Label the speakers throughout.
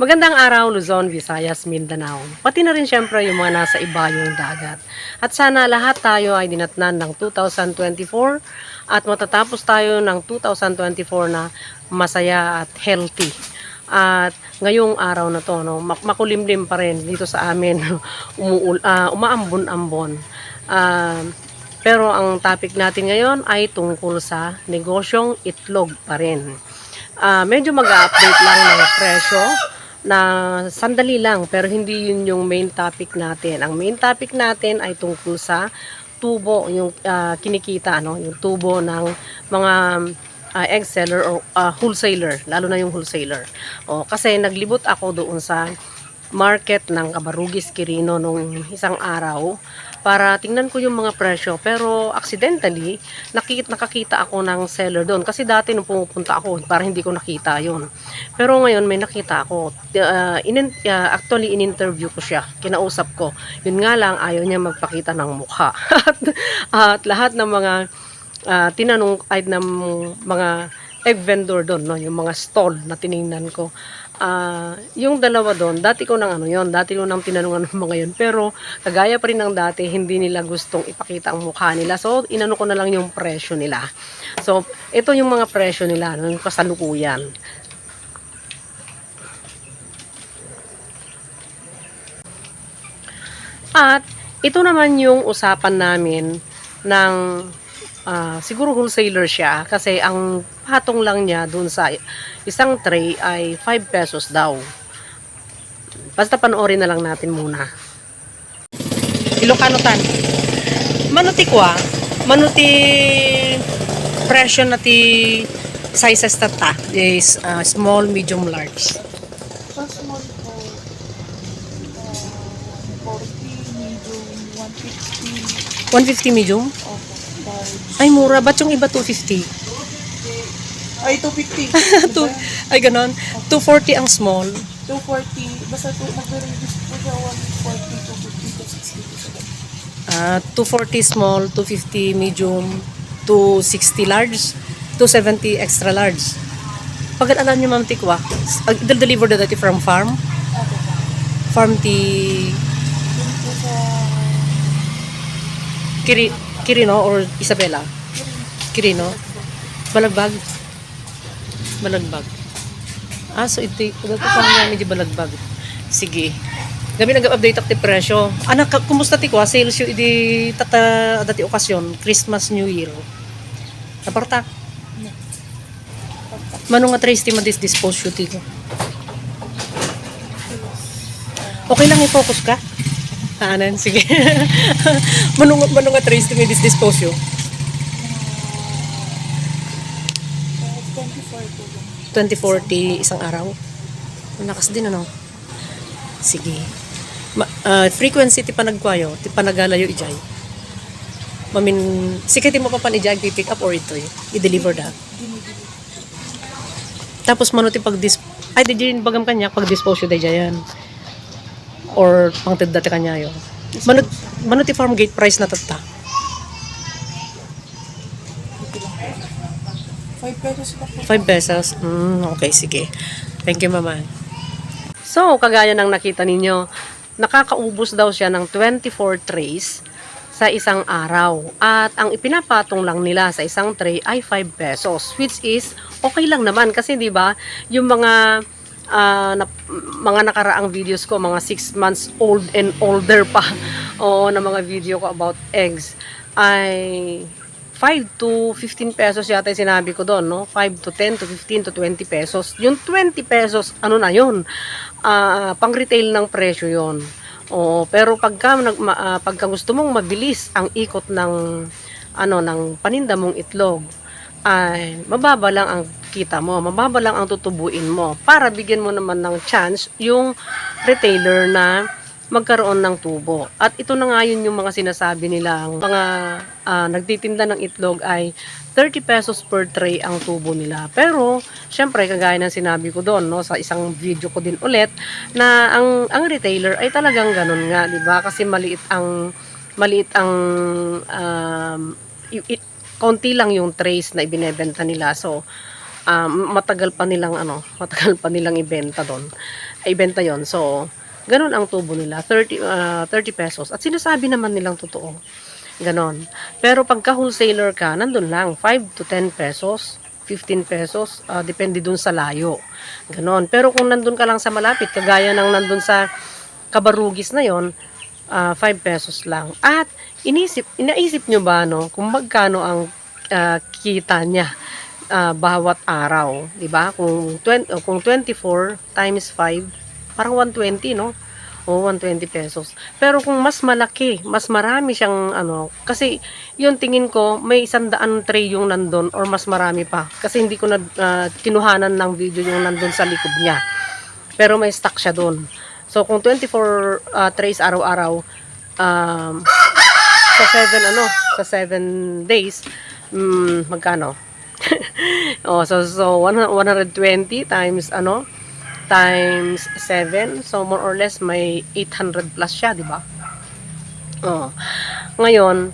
Speaker 1: Magandang araw Luzon, Visayas, Mindanao. Pati na rin syempre yung mga nasa ibayong dagat. At sana lahat tayo ay dinatnan ng 2024 at matatapos tayo ng 2024 na masaya at healthy. At ngayong araw na to, no, mak- makulimlim pa rin dito sa amin, umuul, ah, umaambon-ambon. Ah, pero ang topic natin ngayon ay tungkol sa negosyong itlog pa rin. Ah, medyo mag-update lang ng presyo na sandali lang pero hindi yun yung main topic natin. Ang main topic natin ay tungkol sa tubo, yung ah, kinikita, ano, yung tubo ng mga ah, egg seller o ah, wholesaler, lalo na yung wholesaler. O, kasi naglibot ako doon sa market ng Kabarugis Quirino nung isang araw para tingnan ko yung mga presyo. Pero accidentally nakikita nakakita ako ng seller doon. Kasi dati nung pumupunta ako para hindi ko nakita yon pero ngayon may nakita ako. Uh, in, uh, actually in-interview ko siya. Kinausap ko. Yun nga lang ayaw niya magpakita ng mukha. At, at lahat ng mga uh, tinanong ay ng mga egg vendor doon, no? yung mga stall na tiningnan ko. Ah, yung dalawa doon, dati ko nang ano yon, dati ko nang tinanungan ng mga yun. Pero kagaya pa rin ng dati, hindi nila gustong ipakita ang mukha nila. So, inano ko na lang yung presyo nila. So, ito yung mga presyo nila, no? yung kasalukuyan. At ito naman yung usapan namin ng ah, siguro wholesaler siya kasi ang patong lang niya dun sa isang tray ay 5 pesos daw. Basta panoorin na lang natin muna. Ilocano tan. Manuti kwa, manuti presyo na ti sizes tata is ah, small, medium, large.
Speaker 2: Sa small po, uh, 40, medium, 150,
Speaker 1: 150 medium?
Speaker 2: opo, large.
Speaker 1: Ay, mura. Ba't yung iba 250?
Speaker 2: Ay, 250.
Speaker 1: Two,
Speaker 2: diba?
Speaker 1: ay, ganon. 240 ang small.
Speaker 2: 240, basta to, nag-reduce po siya 140, 250, 260 po siya.
Speaker 1: Ah, 240 small, 250 medium, 260 large, 270 extra large. Pag alam niyo ma'am tikwa, deliver na dati from farm,
Speaker 2: Opo.
Speaker 1: farm ti
Speaker 2: Yun po sa,
Speaker 1: Kiri, Kirino or Isabela? Kirino? Balagbag? Balagbag. Ah, so ito, ito pa nga medyo balagbag. Sige. Gabi nag-update ti presyo. Anak, kumusta ti kwa? Sales yung idi tata dati okasyon, Christmas, New Year. Naparta. Manong nga trace ti madis-dispose yung ti ko. Okay lang i-focus ka? Anan, sige. manong, manong nga trace ti madis-dispose yung.
Speaker 2: uh, 24 po lang.
Speaker 1: 2040 isang araw. Ang Lakas din ano. Sige. Ma, ah, frequency ti panagkwayo, ti panagalayo ijay. Mamin, sikati mo pa pan ijay pick up or ito i-deliver da. Tapos mano ti pag dis ay di din bagam kanya pag dispose da yan. Or pang tidda ti kanya yo. Mano mano ti farm gate price na tatta.
Speaker 2: 5 pesos pa po.
Speaker 1: 5 pesos. Mm, okay, sige. Thank you, mama. So, kagaya ng nakita ninyo, nakakaubos daw siya ng 24 trays sa isang araw. At ang ipinapatong lang nila sa isang tray ay 5 pesos, which is okay lang naman kasi 'di ba, yung mga ah, na, mga nakaraang videos ko, mga 6 months old and older pa, oo, na mga video ko about eggs, ay 5 to 15 pesos yata yung sinabi ko doon, no? 5 to 10 to 15 to 20 pesos. Yung 20 pesos, ano na yun? Ah, pang retail ng presyo yon. Oo, pero pagka, nag, ah, pagka gusto mong mabilis ang ikot ng ano ng paninda mong itlog, ay mababa lang ang kita mo, mababa lang ang tutubuin mo para bigyan mo naman ng chance yung retailer na magkaroon ng tubo. At ito na nga yun yung mga sinasabi nila, ang mga ah, nagtitinda ng itlog ay 30 pesos per tray ang tubo nila. Pero, syempre, kagaya ng sinabi ko doon, no, sa isang video ko din ulit, na ang, ang retailer ay talagang ganun nga, di ba? Kasi maliit ang, maliit ang, um, i- i- konti lang yung trays na ibinebenta nila. So, um, matagal pa nilang ano, matagal pa nilang ibenta doon. ibenta yon So, ganun ang tubo nila, 30, ah, 30 pesos. At sinasabi naman nilang totoo. Ganon. Pero pagka wholesaler ka, nandun lang, 5 to 10 pesos, 15 pesos, ah, depende dun sa layo. Ganon. Pero kung nandun ka lang sa malapit, kagaya ng nandun sa kabarugis na yon, ah, 5 pesos lang. At inisip, inaisip nyo ba no, kung magkano ang ah, kita niya ah, bawat araw, 'di ba? Kung 20 oh, kung 24 times 5, parang 120, no? O 120 pesos. Pero kung mas malaki, mas marami siyang ano, kasi yung tingin ko may isang daan tray yung nandun or mas marami pa. Kasi hindi ko na ah, kinuhanan ng video yung nandun sa likod niya. Pero may stock siya doon. So kung 24 ah, trays araw-araw um, sa 7 ano, sa 7 days, mm, magkano? oh, so so 100 120 times ano? Times 7. So more or less may 800 plus siya, di ba? Oh. Ngayon,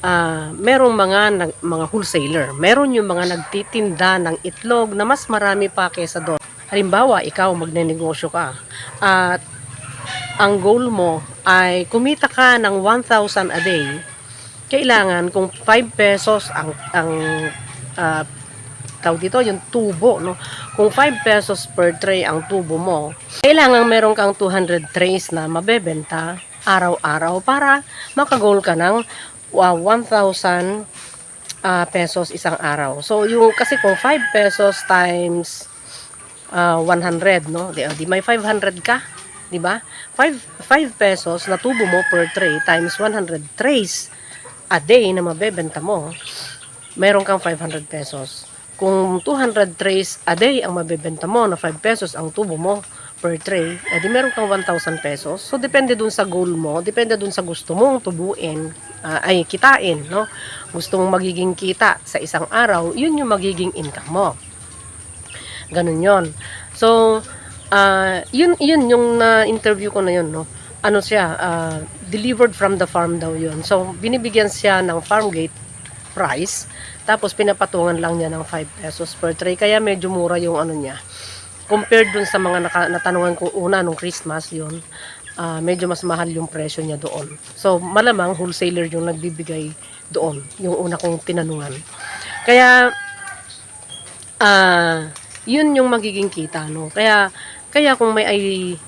Speaker 1: ah merong mga nag, mga wholesaler. Meron yung mga nagtitinda ng itlog na mas marami pa kaysa doon. Halimbawa, ikaw magnenegosyo ka. At ang goal mo ay kumita ka ng 1,000 a day. Kailangan kung 5 pesos ang ang ah, tawag dito, yung tubo, no? Kung 5 pesos per tray ang tubo mo, kailangan meron kang 200 trays na mabebenta araw-araw para makagol ka ng uh, 1,000 ah, pesos isang araw. So, yung, kasi kung 5 pesos times ah, 100, no? Di, di may 500 ka, di ba? 5, 5 pesos na tubo mo per tray times 100 trays a day na mabebenta mo, meron kang 500 pesos. Kung 200 trays a day ang mabebenta mo na 5 pesos ang tubo mo per tray, edi meron kang 1,000 pesos. So, depende dun sa goal mo, depende dun sa gusto mong tubuin, ah, ay kitain, no? Gusto mong magiging kita sa isang araw, yun yung magiging income mo. Ganun yon. So, ah, yun, yun yung na-interview ko na yun, no? Ano siya, ah, delivered from the farm daw yun. So, binibigyan siya ng farm gate price, tapos pinapatungan lang niya ng 5 pesos per tray. Kaya medyo mura yung ano niya. Compared dun sa mga naka, natanungan ko una nung Christmas yun, ah, medyo mas mahal yung presyo niya doon. So, malamang wholesaler yung nagbibigay doon, yung una kong tinanungan. Kaya, ah, yun yung magiging kita, no? Kaya, kaya kung may ay,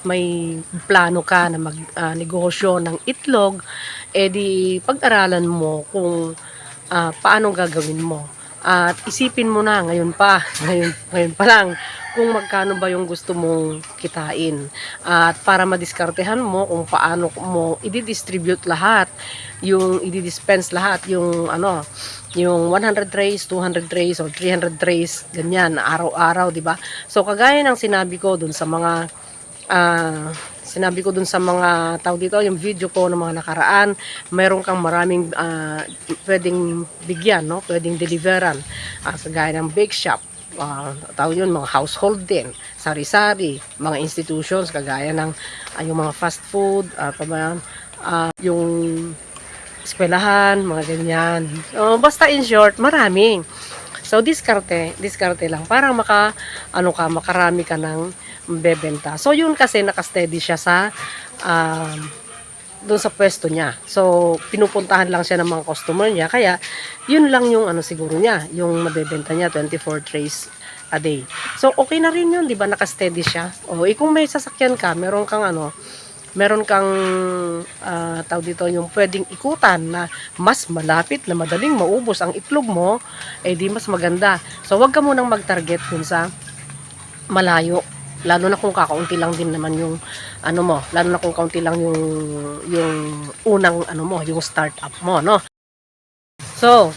Speaker 1: may plano ka na mag ah, negosyo ng itlog, edi pag-aralan mo kung ah, paano gagawin mo. At isipin mo na ngayon pa, ngayon, ngayon pa lang, kung magkano ba yung gusto mong kitain. At para madiskartehan mo kung paano mo i-distribute lahat, yung i-dispense lahat, yung ano, yung 100 trays, 200 trays, or 300 trays, ganyan, araw-araw, di ba? So, kagaya ng sinabi ko dun sa mga ah sinabi ko dun sa mga tao dito, yung video ko ng mga nakaraan, meron kang maraming ah, pwedeng bigyan, no? pwedeng deliveran. Uh, kagaya ng bake shop, uh, tao yun, mga household din, sari-sari, mga institutions, kagaya ng ah, yung mga fast food, uh, pa ba? Ah, yung eskwelahan, mga ganyan. Oh, basta in short, marami. So, diskarte, diskarte lang. Para maka, ano ka, makarami ka ng bebenta. So, yun kasi nakasteady siya sa, um, doon sa pwesto niya. So, pinupuntahan lang siya ng mga customer niya. Kaya, yun lang yung ano siguro niya, yung mabebenta niya, 24 trays a day. So, okay na rin yun, di ba? Nakasteady siya. O, eh, kung may sasakyan ka, meron kang ano, meron kang ah, tawag dito yung pwedeng ikutan na mas malapit na madaling maubos ang itlog mo, eh di mas maganda. So, wag ka munang mag-target dun sa malayo. Lalo na kung kakaunti lang din naman yung ano mo, lalo na kung kaunti lang yung yung unang ano mo, yung startup mo, no? So,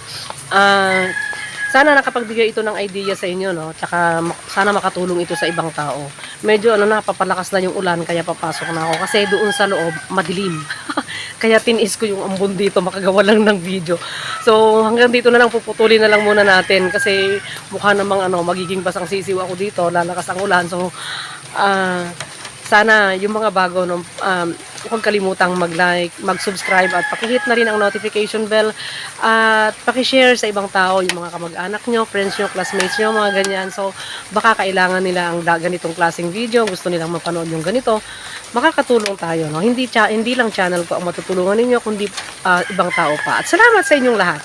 Speaker 1: ah sana nakapagbigay ito ng idea sa inyo, no? Tsaka sana makatulong ito sa ibang tao. Medyo ano na, papalakas na yung ulan, kaya papasok na ako. Kasi doon sa loob, madilim. kaya tinis ko yung ambon dito, makagawa lang ng video. So, hanggang dito na lang, puputulin na lang muna natin. Kasi mukha namang ano, magiging basang sisiw ako dito, lalakas ang ulan. So, ah sana yung mga bago, no, um, huwag kalimutang mag-like, mag-subscribe at pakihit na rin ang notification bell at pakishare sa ibang tao, yung mga kamag-anak nyo, friends nyo, classmates nyo, mga ganyan. So, baka kailangan nila ang ganitong klaseng video, gusto nilang mapanood yung ganito, makakatulong tayo. No? Hindi, hindi lang channel ko ang matutulungan ninyo, kundi ah, ibang tao pa. At salamat sa inyong lahat.